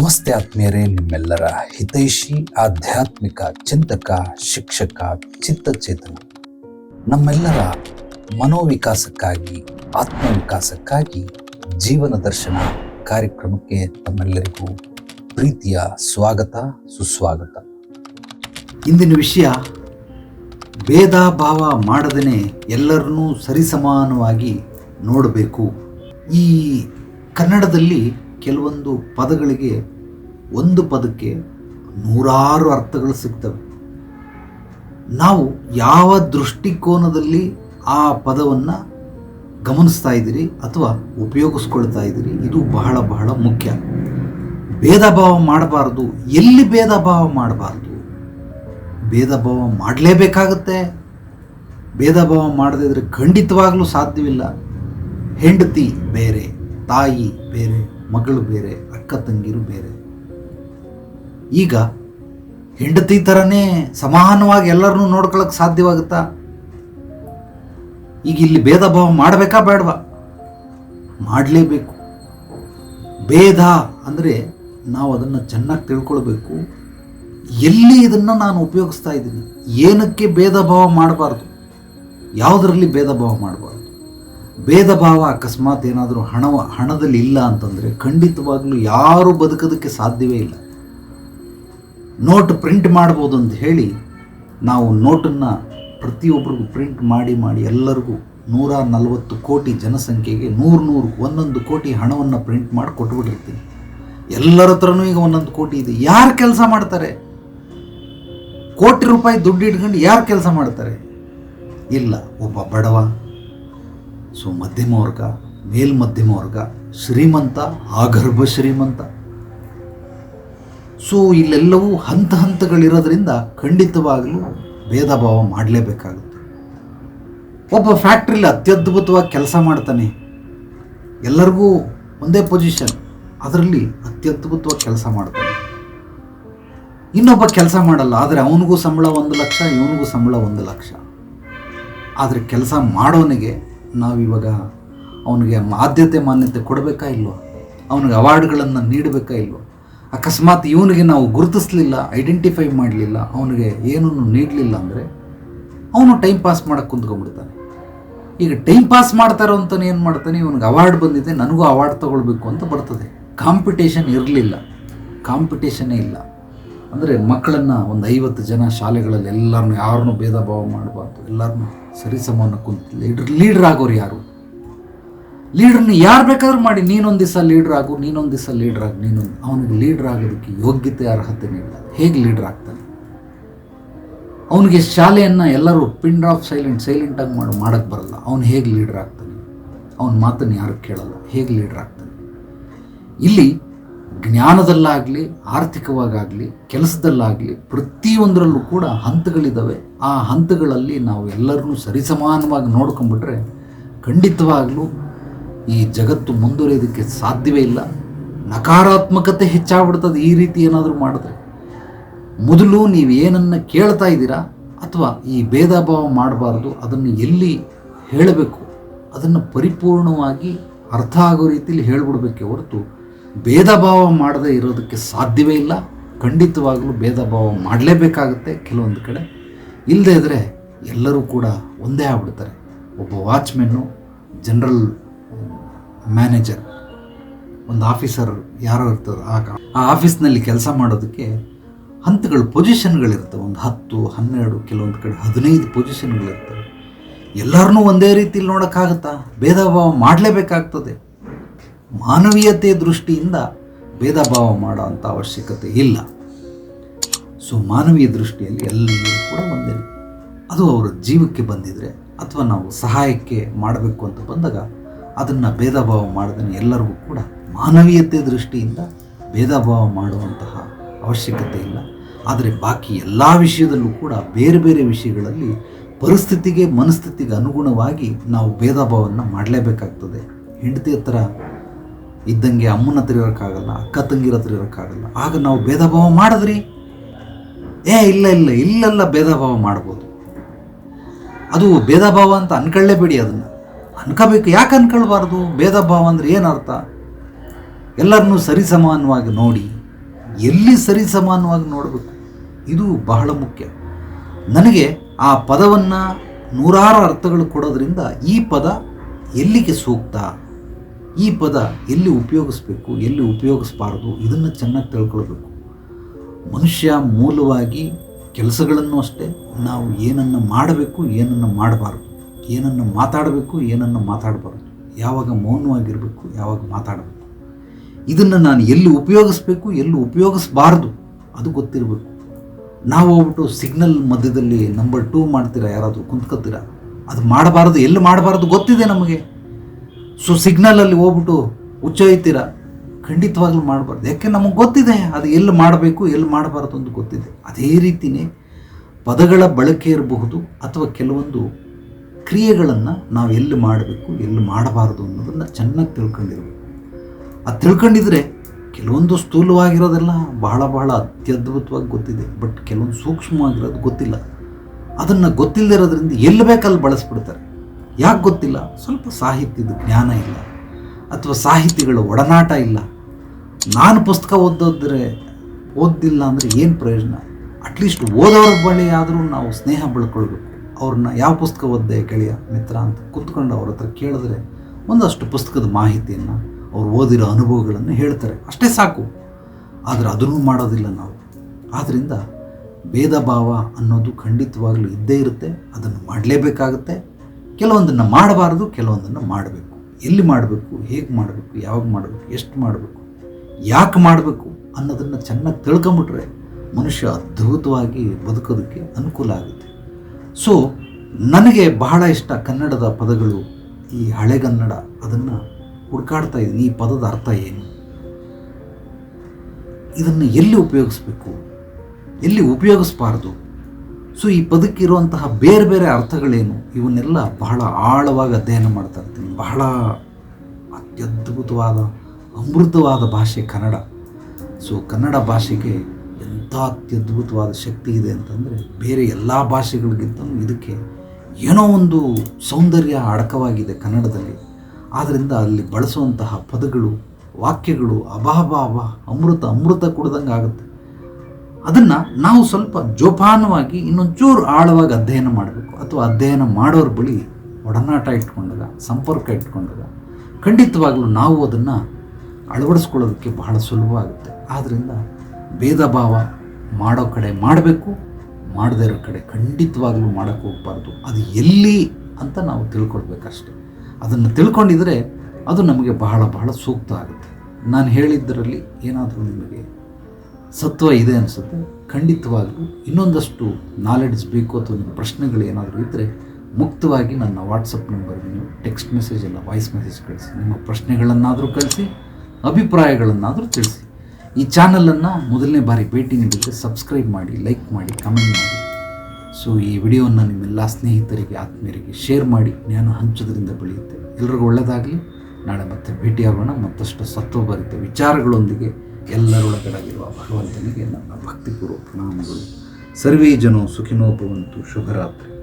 ನಮಸ್ತೆ ಆತ್ಮೀಯರೇ, ನಿಮ್ಮೆಲ್ಲರ ಹಿತೈಷಿ, ಆಧ್ಯಾತ್ಮಿಕ, ಚಿಂತಕ, ಶಿಕ್ಷಕ, ಚಿತ್ತಚೇತನ. ನಮ್ಮೆಲ್ಲರ ಮನೋವಿಕಾಸಕ್ಕಾಗಿ, ಆತ್ಮವಿಕಾಸಕ್ಕಾಗಿ ಜೀವನ ದರ್ಶನ ಕಾರ್ಯಕ್ರಮಕ್ಕೆ ತಮ್ಮೆಲ್ಲರಿಗೂ ಪ್ರೀತಿಯ ಸ್ವಾಗತ, ಸುಸ್ವಾಗತ. ಇಂದಿನ ವಿಷಯ, ಭೇದ ಭಾವ ಮಾಡದೇ ಎಲ್ಲರನ್ನೂ ಸರಿಸಮಾನವಾಗಿ ನೋಡಬೇಕು. ಈ ಕನ್ನಡದಲ್ಲಿ ಕೆಲವೊಂದು ಪದಗಳಿಗೆ ಒಂದು ಪದಕ್ಕೆ ನೂರಾರು ಅರ್ಥಗಳು ಸಿಗ್ತವೆ. ನಾವು ಯಾವ ದೃಷ್ಟಿಕೋನದಲ್ಲಿ ಆ ಪದವನ್ನು ಗಮನಿಸ್ತಾ ಇದ್ದೀರಿ ಅಥವಾ ಉಪಯೋಗಿಸ್ಕೊಳ್ತಾ ಇದ್ದೀರಿ, ಇದು ಬಹಳ ಬಹಳ ಮುಖ್ಯ. ಭೇದ ಭಾವ ಮಾಡಬಾರ್ದು, ಎಲ್ಲಿ ಭೇದ ಭಾವ ಮಾಡಬಾರ್ದು? ಭೇದ ಭಾವ ಮಾಡಲೇಬೇಕಾಗತ್ತೆ. ಭೇದ ಭಾವ ಮಾಡದಿದ್ರೆ ಖಂಡಿತವಾಗಲೂ ಸಾಧ್ಯವಿಲ್ಲ. ಹೆಂಡತಿ ಬೇರೆ, ತಾಯಿ ಬೇರೆ. ಮಗಳು ಬೇರೆ, ಅಕ್ಕ ತಂಗಿರು ಬೇರೆ. ಈಗ ಹೆಂಡತಿ ಥರನೇ ಸಮಾನವಾಗಿ ಎಲ್ಲರನ್ನೂ ನೋಡ್ಕೊಳಕ್ಕೆ ಸಾಧ್ಯವಾಗುತ್ತಾ? ಈಗ ಇಲ್ಲಿ ಭೇದ ಭಾವ ಮಾಡಬೇಕಾ ಬೇಡವಾ? ಮಾಡಲೇಬೇಕು. ಭೇದ ಅಂದರೆ ನಾವು ಅದನ್ನು ಚೆನ್ನಾಗಿ ತಿಳ್ಕೊಳ್ಬೇಕು. ಎಲ್ಲಿ ಇದನ್ನು ನಾನು ಉಪಯೋಗಿಸ್ತಾ ಇದ್ದೀನಿ? ಏನಕ್ಕೆ ಭೇದ ಭಾವ ಮಾಡಬಾರ್ದು? ಯಾವುದರಲ್ಲಿ ಭೇದ ಭಾವ ಮಾಡಬಾರ್ದು? ಭೇದ ಭಾವ ಅಕಸ್ಮಾತ್ ಏನಾದರೂ ಹಣವ, ಹಣದಲ್ಲಿ ಇಲ್ಲ ಅಂತಂದರೆ ಖಂಡಿತವಾಗಲೂ ಯಾರು ಬದುಕೋದಕ್ಕೆ ಸಾಧ್ಯವೇ ಇಲ್ಲ. ನೋಟ್ ಪ್ರಿಂಟ್ ಮಾಡ್ಬೋದು ಅಂತ ಹೇಳಿ ನಾವು ನೋಟನ್ನು ಪ್ರತಿಯೊಬ್ಬರಿಗೂ ಪ್ರಿಂಟ್ ಮಾಡಿ ಮಾಡಿ ಎಲ್ಲರಿಗೂ ನೂರ ನಲವತ್ತು ಕೋಟಿ ಜನಸಂಖ್ಯೆಗೆ ನೂರು ನೂರು, ಒಂದೊಂದು ಕೋಟಿ ಹಣವನ್ನು ಪ್ರಿಂಟ್ ಮಾಡಿ ಕೊಟ್ಬಿಟ್ಟಿರ್ತೀನಿ. ಎಲ್ಲರ ಹತ್ರನೂ ಈಗ ಒಂದೊಂದು ಕೋಟಿ ಇದೆ. ಯಾರು ಕೆಲಸ ಮಾಡ್ತಾರೆ? ಕೋಟಿ ರೂಪಾಯಿ ದುಡ್ಡು ಇಟ್ಕೊಂಡು ಯಾರು ಕೆಲಸ ಮಾಡ್ತಾರೆ? ಇಲ್ಲ, ಒಬ್ಬ ಬಡವ. ಸೊ ಮಧ್ಯಮ ವರ್ಗ ಮೇಲ್ಮಧ್ಯಮ ವರ್ಗ, ಶ್ರೀಮಂತ, ಆಗರ್ಭ ಶ್ರೀಮಂತ. ಸೊ ಇಲ್ಲೆಲ್ಲವೂ ಹಂತ ಹಂತಗಳಿರೋದ್ರಿಂದ ಖಂಡಿತವಾಗಲೂ ಭೇದ ಭಾವ ಮಾಡಲೇಬೇಕಾಗುತ್ತೆ. ಒಬ್ಬ ಫ್ಯಾಕ್ಟ್ರಿಲಿ ಅತ್ಯದ್ಭುತವಾಗಿ ಕೆಲಸ ಮಾಡ್ತಾನೆ, ಎಲ್ಲರಿಗೂ ಒಂದೇ ಪೊಸಿಷನ್, ಅದರಲ್ಲಿ ಅತ್ಯದ್ಭುತವಾಗಿ ಕೆಲಸ ಮಾಡ್ತಾನೆ. ಇನ್ನೊಬ್ಬ ಕೆಲಸ ಮಾಡಲ್ಲ, ಆದರೆ ಅವನಿಗೂ ಸಂಬಳ ಒಂದು ಲಕ್ಷ, ಇವನಿಗೂ ಸಂಬಳ ಒಂದು ಲಕ್ಷ. ಆದರೆ ಕೆಲಸ ಮಾಡೋನಿಗೆ ನಾವಿವಾಗ ಅವನಿಗೆ ಆದ್ಯತೆ ಮಾನ್ಯತೆ ಕೊಡಬೇಕಾ ಇಲ್ವೋ? ಅವನಿಗೆ ಅವಾರ್ಡ್ಗಳನ್ನು ನೀಡಬೇಕಾ ಇಲ್ವೋ? ಅಕಸ್ಮಾತ್ ಇವನಿಗೆ ನಾವು ಗುರುತಿಸಲಿಲ್ಲ, ಐಡೆಂಟಿಫೈ ಮಾಡಲಿಲ್ಲ, ಅವನಿಗೆ ಏನನ್ನು ನೀಡಲಿಲ್ಲ ಅಂದರೆ ಅವನು ಟೈಮ್ ಪಾಸ್ ಮಾಡೋಕ್ಕೆ ಕುಂತ್ಕೊಂಡ್ಬಿಡ್ತಾನೆ. ಈಗ ಟೈಮ್ ಪಾಸ್ ಮಾಡ್ತಾರೋ ಅಂತಲೇ ಏನು ಮಾಡ್ತಾನೆ? ಇವನಿಗೆ ಅವಾರ್ಡ್ ಬಂದಿದೆ, ನನಗೂ ಅವಾರ್ಡ್ ತೊಗೊಳ್ಬೇಕು ಅಂತ ಬರ್ತದೆ. ಕಾಂಪಿಟೇಷನ್ ಇರಲಿಲ್ಲ. ಕಾಂಪಿಟೇಷನೇ ಇಲ್ಲ. ಅಂದರೆ ಮಕ್ಕಳನ್ನು ಒಂದು ಐವತ್ತು ಜನ ಶಾಲೆಗಳಲ್ಲಿ ಎಲ್ಲರನ್ನೂ ಯಾರನ್ನು ಭೇದ ಭಾವ ಮಾಡಬಾರ್ದು. ಎಲ್ಲರನ್ನೂ ಸರಿಸಮಾನ ಕುಂತ ಲೀಡ್ರ್ ಲೀಡ್ರ್ ಆಗೋರು ಯಾರು? ಲೀಡ್ರನ್ನ ಯಾರು ಬೇಕಾದ್ರೂ ಮಾಡಿ, ನೀನೊಂದು ದಿವಸ ಲೀಡ್ರ್ ಆಗು, ನೀನೊಂದು ದಿವಸ ಲೀಡ್ರ್ ಆಗು ನೀನೊಂದು ಅವನಿಗೆ ಲೀಡ್ರ್ ಆಗೋದಕ್ಕೆ ಯೋಗ್ಯತೆ, ಅರ್ಹತೆ ಇಲ್ಲ ಹೇಗೆ ಲೀಡ್ರ್ ಆಗ್ತಾನೆ? ಅವನಿಗೆ ಶಾಲೆಯನ್ನು ಎಲ್ಲರೂ ಪಿನ್ ಆಫ್ ಸೈಲೆಂಟ್ ಸೈಲೆಂಟಾಗಿ ಮಾಡಿ ಮಾಡೋಕ್ಕೆ ಬರಲ್ಲ. ಅವನು ಹೇಗೆ ಲೀಡ್ರ್ ಆಗ್ತಾನೆ? ಅವನ ಮಾತನ್ನು ಯಾರು ಕೇಳಲ್ಲ. ಹೇಗೆ ಲೀಡ್ರ್ ಆಗ್ತಾನೆ? ಇಲ್ಲಿ ಜ್ಞಾನದಲ್ಲಾಗಲಿ ಆರ್ಥಿಕವಾಗಲಿ ಕೆಲಸದಲ್ಲಾಗಲಿ ಪ್ರತಿಯೊಂದರಲ್ಲೂ ಕೂಡ ಹಂತಗಳಿದ್ದಾವೆ ಆ ಹಂತಗಳಲ್ಲಿ ನಾವು ಎಲ್ಲರನ್ನೂ ಸರಿಸಮಾನವಾಗಿ ನೋಡ್ಕೊಂಬಿಟ್ರೆ ಖಂಡಿತವಾಗಲೂ ಈ ಜಗತ್ತು ಮುಂದುವರಿಯೋದಕ್ಕೆ ಸಾಧ್ಯವೇ ಇಲ್ಲ. ನಕಾರಾತ್ಮಕತೆ ಹೆಚ್ಚಾಗ್ಬಿಡ್ತದೆ ಈ ರೀತಿ ಏನಾದರೂ ಮಾಡಿದ್ರೆ. ಮೊದಲು ನೀವು ಏನನ್ನು ಕೇಳ್ತಾ ಇದ್ದೀರಾ ಅಥವಾ ಈ ಭೇದ ಭಾವ ಮಾಡಬಾರ್ದು ಅದನ್ನು ಎಲ್ಲಿ ಹೇಳಬೇಕು, ಅದನ್ನು ಪರಿಪೂರ್ಣವಾಗಿ ಅರ್ಥ ಆಗೋ ರೀತಿಯಲ್ಲಿ ಹೇಳ್ಬಿಡ್ಬೇಕೆ ಹೊರತು ಭೇದ ಭಾವ ಮಾಡದೇ ಇರೋದಕ್ಕೆ ಸಾಧ್ಯವೇ ಇಲ್ಲ. ಖಂಡಿತವಾಗಲೂ ಭೇದ ಭಾವ ಮಾಡಲೇಬೇಕಾಗುತ್ತೆ ಕೆಲವೊಂದು ಕಡೆ. ಇಲ್ಲದೇ ಇದ್ದರೆ ಎಲ್ಲರೂ ಕೂಡ ಒಂದೇ ಆಗ್ಬಿಡ್ತಾರೆ. ಒಬ್ಬ ವಾಚ್ಮೆನ್ನು ಜನರಲ್ ಮ್ಯಾನೇಜರ್, ಒಂದು ಆಫೀಸರ್ ಯಾರೋ ಇರ್ತದೆ ಆಗ ಆ ಆಫೀಸ್ನಲ್ಲಿ ಕೆಲಸ ಮಾಡೋದಕ್ಕೆ ಹಂತಗಳು, ಪೊಸಿಷನ್ಗಳಿರ್ತವೆ. ಒಂದು ಹತ್ತು, ಹನ್ನೆರಡು, ಕೆಲವೊಂದು ಕಡೆ ಹದಿನೈದು ಪೊಸಿಷನ್ಗಳಿರ್ತವೆ. ಎಲ್ಲರನ್ನೂ ಒಂದೇ ರೀತಿಯಲ್ಲಿ ನೋಡೋಕ್ಕಾಗತ್ತಾ? ಭೇದ ಭಾವ ಮಾಡಲೇಬೇಕಾಗ್ತದೆ. ಮಾನವೀಯತೆ ದೃಷ್ಟಿಯಿಂದ ಭೇದ ಭಾವ ಮಾಡೋ ಅವಶ್ಯಕತೆ ಇಲ್ಲ. ಸೊ ಮಾನವೀಯ ದೃಷ್ಟಿಯಲ್ಲಿ ಎಲ್ಲರೂ ಕೂಡ ಒಂದೇ ಅದು ಅವರ ಜೀವಕ್ಕೆ ಬಂದಿದ್ರೆ ಅಥವಾ ನಾವು ಸಹಾಯಕ್ಕೆ ಮಾಡಬೇಕು ಅಂತ ಬಂದಾಗ ಅದನ್ನು ಭೇದ ಭಾವ ಮಾಡಿದ್ರೆ ಎಲ್ಲರಿಗೂ ಕೂಡ ಮಾನವೀಯತೆ ದೃಷ್ಟಿಯಿಂದ ಭೇದ ಭಾವ ಮಾಡುವಂತಹ ಅವಶ್ಯಕತೆ ಇಲ್ಲ. ಆದರೆ ಬಾಕಿ ಎಲ್ಲ ವಿಷಯದಲ್ಲೂ ಕೂಡ ಬೇರೆ ಬೇರೆ ವಿಷಯಗಳಲ್ಲಿ ಪರಿಸ್ಥಿತಿಗೆ ಮನಸ್ಥಿತಿಗೆ ಅನುಗುಣವಾಗಿ ನಾವು ಭೇದ ಭಾವವನ್ನು ಮಾಡಲೇಬೇಕಾಗ್ತದೆ. ಹೆಂಡತಿ ಹತ್ರ ಇದ್ದಂಗೆ ಅಮ್ಮನ ಹತ್ರ ಇರೋಕ್ಕಾಗಲ್ಲ, ಅಕ್ಕ ತಂಗಿರ ಹತ್ರ ಇರೋಕ್ಕಾಗಲ್ಲ. ಆಗ ನಾವು ಭೇದ ಭಾವ ಮಾಡಿದ್ರಿ? ಏ, ಇಲ್ಲ ಇಲ್ಲ, ಇಲ್ಲೆಲ್ಲ ಭೇದ ಭಾವ ಮಾಡ್ಬೋದು. ಅದು ಭೇದ ಭಾವ ಅಂತ ಅನ್ಕೊಳ್ಳೇಬೇಡಿ ಅದನ್ನು. ಅನ್ಕೋಬೇಕು, ಯಾಕೆ ಅನ್ಕೊಳ್ಬಾರ್ದು? ಭೇದ ಭಾವ ಅಂದರೆ ಏನು ಅರ್ಥ? ಎಲ್ಲರನ್ನೂ ಸರಿಸಮಾನವಾಗಿ ನೋಡಿ, ಎಲ್ಲಿ ಸರಿ ಸಮಾನವಾಗಿ ನೋಡಬೇಕು? ಇದು ಬಹಳ ಮುಖ್ಯ. ನನಗೆ ಆ ಪದವನ್ನು ನೂರಾರು ಅರ್ಥಗಳು ಕೊಡೋದ್ರಿಂದ ಈ ಪದ ಎಲ್ಲಿಗೆ ಸೂಕ್ತ? ಈ ಪದ ಎಲ್ಲಿ ಉಪಯೋಗಿಸ್ಬೇಕು, ಎಲ್ಲಿ ಉಪಯೋಗಿಸ್ಬಾರ್ದು, ಇದನ್ನು ಚೆನ್ನಾಗಿ ತಿಳ್ಕೊಳ್ಬೇಕು. ಮನುಷ್ಯ ಮೂಲವಾಗಿ ಕೆಲಸಗಳನ್ನು ಅಷ್ಟೇ, ನಾವು ಏನನ್ನು ಮಾಡಬೇಕು, ಏನನ್ನು ಮಾಡಬಾರ್ದು. ಏನನ್ನು ಮಾತಾಡಬೇಕು, ಏನನ್ನು ಮಾತಾಡಬಾರ್ದು. ಯಾವಾಗ ಮೌನವಾಗಿರಬೇಕು, ಯಾವಾಗ ಮಾತಾಡಬೇಕು. ಇದನ್ನು ನಾನು ಎಲ್ಲಿ ಉಪಯೋಗಿಸ್ಬೇಕು, ಎಲ್ಲಿ ಉಪಯೋಗಿಸ್ಬಾರ್ದು, ಅದು ಗೊತ್ತಿರಬೇಕು. ನಾವು ಹೋಗ್ಬಿಟ್ಟು ಸಿಗ್ನಲ್ ಮಧ್ಯದಲ್ಲಿ ನಂಬರ್ ಟೂ ಮಾಡ್ತೀರಾ, ಯಾರಾದರೂ ಕುಂತ್ಕೋತೀರಾ, ಅದು ಮಾಡಬಾರ್ದು, ಎಲ್ಲಿ ಮಾಡಬಾರ್ದು ಗೊತ್ತಿದೆ ನಮಗೆ. ಸೊ ಸಿಗ್ನಲಲ್ಲಿ ಹೋಗ್ಬಿಟ್ಟು ಹುಚ್ಚೊಯ್ತೀರಾ ಖಂಡಿತವಾಗ್ಲೂ ಮಾಡಬಾರ್ದು. ಯಾಕೆ ನಮಗೆ ಗೊತ್ತಿದೆ, ಅದು ಎಲ್ಲಿ ಮಾಡಬೇಕು, ಎಲ್ಲಿ ಮಾಡಬಾರ್ದು ಅಂತ ಗೊತ್ತಿದೆ. ಅದೇ ರೀತಿಯೇ ಪದಗಳ ಬಳಕೆ ಇರಬಹುದು ಅಥವಾ ಕೆಲವೊಂದು ಕ್ರಿಯೆಗಳನ್ನು ನಾವು ಎಲ್ಲಿ ಮಾಡಬೇಕು, ಎಲ್ಲಿ ಮಾಡಬಾರ್ದು ಅನ್ನೋದನ್ನು ಚೆನ್ನಾಗಿ ತಿಳ್ಕೊಂಡಿರ್ಬೇಕು. ಅದು ತಿಳ್ಕೊಂಡಿದ್ರೆ ಕೆಲವೊಂದು ಸ್ಥೂಲವಾಗಿರೋದೆಲ್ಲ ಬಹಳ ಬಹಳ ಅತ್ಯದ್ಭುತವಾಗಿ ಗೊತ್ತಿದೆ. ಬಟ್ ಕೆಲವೊಂದು ಸೂಕ್ಷ್ಮವಾಗಿರೋದು ಗೊತ್ತಿಲ್ಲ. ಅದನ್ನು ಗೊತ್ತಿಲ್ಲದಿರೋದ್ರಿಂದ ಎಲ್ಲಿ ಬೇಕಲ್ಲಿ ಬಳಸ್ಬಿಡ್ತಾರೆ. ಯಾಕೆ ಗೊತ್ತಿಲ್ಲ? ಸ್ವಲ್ಪ ಸಾಹಿತ್ಯದ ಜ್ಞಾನ ಇಲ್ಲ ಅಥವಾ ಸಾಹಿತಿಗಳ ಒಡನಾಟ ಇಲ್ಲ. ನಾನು ಪುಸ್ತಕ ಓದೋದ್ರೆ ಓದಿಲ್ಲ ಅಂದರೆ ಏನು ಪ್ರಯೋಜನ? ಅಟ್ಲೀಸ್ಟ್ ಓದೋರ ಬಳಿ ಆದರೂ ನಾವು ಸ್ನೇಹ ಬೆಳ್ಕೊಳ್ಬೇಕು. ಅವ್ರನ್ನ ಯಾವ ಪುಸ್ತಕ ಓದ್ದೆ ಗೆಳೆಯ, ಮಿತ್ರ ಅಂತ ಕುತ್ಕೊಂಡು ಅವ್ರ ಹತ್ರ ಕೇಳಿದ್ರೆ ಒಂದಷ್ಟು ಪುಸ್ತಕದ ಮಾಹಿತಿಯನ್ನು ಅವ್ರು ಓದಿರೋ ಅನುಭವಗಳನ್ನು ಹೇಳ್ತಾರೆ. ಅಷ್ಟೇ ಸಾಕು. ಆದರೆ ಅದನ್ನು ಮಾಡೋದಿಲ್ಲ ನಾವು. ಆದ್ದರಿಂದ ಭೇದ ಭಾವ ಅನ್ನೋದು ಖಂಡಿತವಾಗಲೂ ಇದ್ದೇ ಇರುತ್ತೆ. ಅದನ್ನು ಮಾಡಲೇಬೇಕಾಗುತ್ತೆ. ಕೆಲವೊಂದನ್ನು ಮಾಡಬಾರದು, ಕೆಲವೊಂದನ್ನು ಮಾಡಬೇಕು. ಎಲ್ಲಿ ಮಾಡಬೇಕು, ಹೇಗೆ ಮಾಡಬೇಕು, ಯಾವಾಗ ಮಾಡಬೇಕು, ಎಷ್ಟು ಮಾಡಬೇಕು, ಯಾಕೆ ಮಾಡಬೇಕು ಅನ್ನೋದನ್ನು ಚೆನ್ನಾಗಿ ತಿಳ್ಕೊಂಬಿಟ್ರೆ ಮನುಷ್ಯ ಅದ್ಭುತವಾಗಿ ಬದುಕೋದಕ್ಕೆ ಅನುಕೂಲ ಆಗುತ್ತೆ. ಸೊ ನನಗೆ ಬಹಳ ಇಷ್ಟ ಕನ್ನಡದ ಪದಗಳು ಈ ಹಳೆಗನ್ನಡ ಅದನ್ನು ಹುಡುಕಾಡ್ತಾ ಇದ್ದೀನಿ. ಈ ಪದದ ಅರ್ಥ ಏನು? ಇದನ್ನು ಎಲ್ಲಿ ಉಪಯೋಗಿಸ್ಬೇಕು? ಎಲ್ಲಿ ಉಪಯೋಗಿಸ್ಬಾರ್ದು? ಸೊ ಈ ಪದಕ್ಕಿರುವಂತಹ ಬೇರೆ ಬೇರೆ ಅರ್ಥಗಳೇನು? ಇವನ್ನೆಲ್ಲ ಬಹಳ ಆಳವಾಗಿ ಅಧ್ಯಯನ ಮಾಡ್ತಾ ಇರ್ತೀನಿ. ಬಹಳ ಅತ್ಯದ್ಭುತವಾದ, ಅಮೃತವಾದ ಭಾಷೆ ಕನ್ನಡ. ಸೊ ಕನ್ನಡ ಭಾಷೆಗೆ ಎಂಥ ಅತ್ಯದ್ಭುತವಾದ ಶಕ್ತಿ ಇದೆ ಅಂತಂದರೆ, ಬೇರೆ ಎಲ್ಲ ಭಾಷೆಗಳಿಗಿಂತ ಇದಕ್ಕೆ ಏನೋ ಒಂದು ಸೌಂದರ್ಯ ಅಡಕವಾಗಿದೆ ಕನ್ನಡದಲ್ಲಿ. ಆದ್ದರಿಂದ ಅಲ್ಲಿ ಬಳಸುವಂತಹ ಪದಗಳು, ವಾಕ್ಯಗಳು ಅಬಾಬಾಬ, ಅಮೃತ ಅಮೃತ ಕುಡ್ದಂಗೆ ಆಗುತ್ತೆ ಅದನ್ನು ನಾವು ಸ್ವಲ್ಪ ಜೋಪಾನವಾಗಿ, ಇನ್ನೊಂಚೂರು ಆಳವಾಗಿ ಅಧ್ಯಯನ ಮಾಡಬೇಕು. ಅಥವಾ ಅಧ್ಯಯನ ಮಾಡೋರ ಬಳಿ ಒಡನಾಟ ಇಟ್ಕೊಂಡಾಗ ಸಂಪರ್ಕ ಇಟ್ಕೊಂಡಾಗ ಖಂಡಿತವಾಗಲೂ ನಾವು ಅದನ್ನು ಅಳವಡಿಸ್ಕೊಳ್ಳೋದಕ್ಕೆ ಬಹಳ ಸುಲಭ ಆಗುತ್ತೆ ಆದ್ದರಿಂದ ಭೇದ ಭಾವ ಮಾಡೋ ಕಡೆ ಮಾಡಬೇಕು, ಮಾಡದೇ ಇರೋ ಕಡೆ ಖಂಡಿತವಾಗಲೂ ಮಾಡೋಕ್ಕೆ ಹೋಗಬಾರ್ದು. ಅದು ಎಲ್ಲಿ ಅಂತ ನಾವು ತಿಳ್ಕೊಳ್ಬೇಕಷ್ಟೆ. ಅದನ್ನು ತಿಳ್ಕೊಂಡಿದ್ರೆ ಅದು ನಮಗೆ ಬಹಳ ಬಹಳ ಸೂಕ್ತ ಆಗುತ್ತೆ. ನಾನು ಹೇಳಿದ್ದರಲ್ಲಿ ಏನಾದರೂ ನಿಮಗೆ ಸತ್ವ ಇದೆ ಅನಿಸುತ್ತೆ. ಖಂಡಿತವಾಗ್ಲೂ ಇನ್ನೊಂದಷ್ಟು ನಾಲೆಡ್ಜ್ ಬೇಕು ಅಥವಾ ನಿಮ್ಮ ಪ್ರಶ್ನೆಗಳು ಏನಾದರೂ ಇದ್ದರೆ ಮುಕ್ತವಾಗಿ ನನ್ನ ವಾಟ್ಸಪ್ ನಂಬರ್ಗೆ ನೀವು ಟೆಕ್ಸ್ಟ್ ಮೆಸೇಜ್ ಇಲ್ಲ ವಾಯ್ಸ್ ಮೆಸೇಜ್ ಕಳಿಸಿ. ನಿಮ್ಮ ಪ್ರಶ್ನೆಗಳನ್ನಾದರೂ ಕಳಿಸಿ, ಅಭಿಪ್ರಾಯಗಳನ್ನಾದರೂ ತಿಳಿಸಿ. ಈ ಚಾನಲನ್ನು ಮೊದಲನೇ ಬಾರಿ ಭೇಟಿ ನೀಡಿದರೆ ಸಬ್ಸ್ಕ್ರೈಬ್ ಮಾಡಿ ಲೈಕ್ ಮಾಡಿ ಕಮೆಂಟ್ ಮಾಡಿ. ಸೊ ಈ ವಿಡಿಯೋವನ್ನು ನಿಮ್ಮೆಲ್ಲ ಸ್ನೇಹಿತರಿಗೆ, ಆತ್ಮೀಯರಿಗೆ ಶೇರ್ ಮಾಡಿ, ಜ್ಞಾನ ಹಂಚೋದ್ರಿಂದ ಬೆಳೆಯುತ್ತೆ. ಎಲ್ರಿಗೂ ಒಳ್ಳೆಯದಾಗಲಿ ನಾಳೆ ಮತ್ತೆ ಭೇಟಿಯಾಗೋಣ. ಮತ್ತಷ್ಟು ಸತ್ವಭರಿತ ವಿಚಾರಗಳೊಂದಿಗೆ ಎಲ್ಲರೊಳಗಡಗಿರುವ ಭಗವಂತನಿಗೆ ನನ್ನ ಭಕ್ತಿಪೂರ್ವ ಪ್ರಣಾಮಗಳು. ಸರ್ವೇ ಜನೋ ಸುಖಿನೋ ಭವಂತು ಶುಭರಾತ್ರಿ.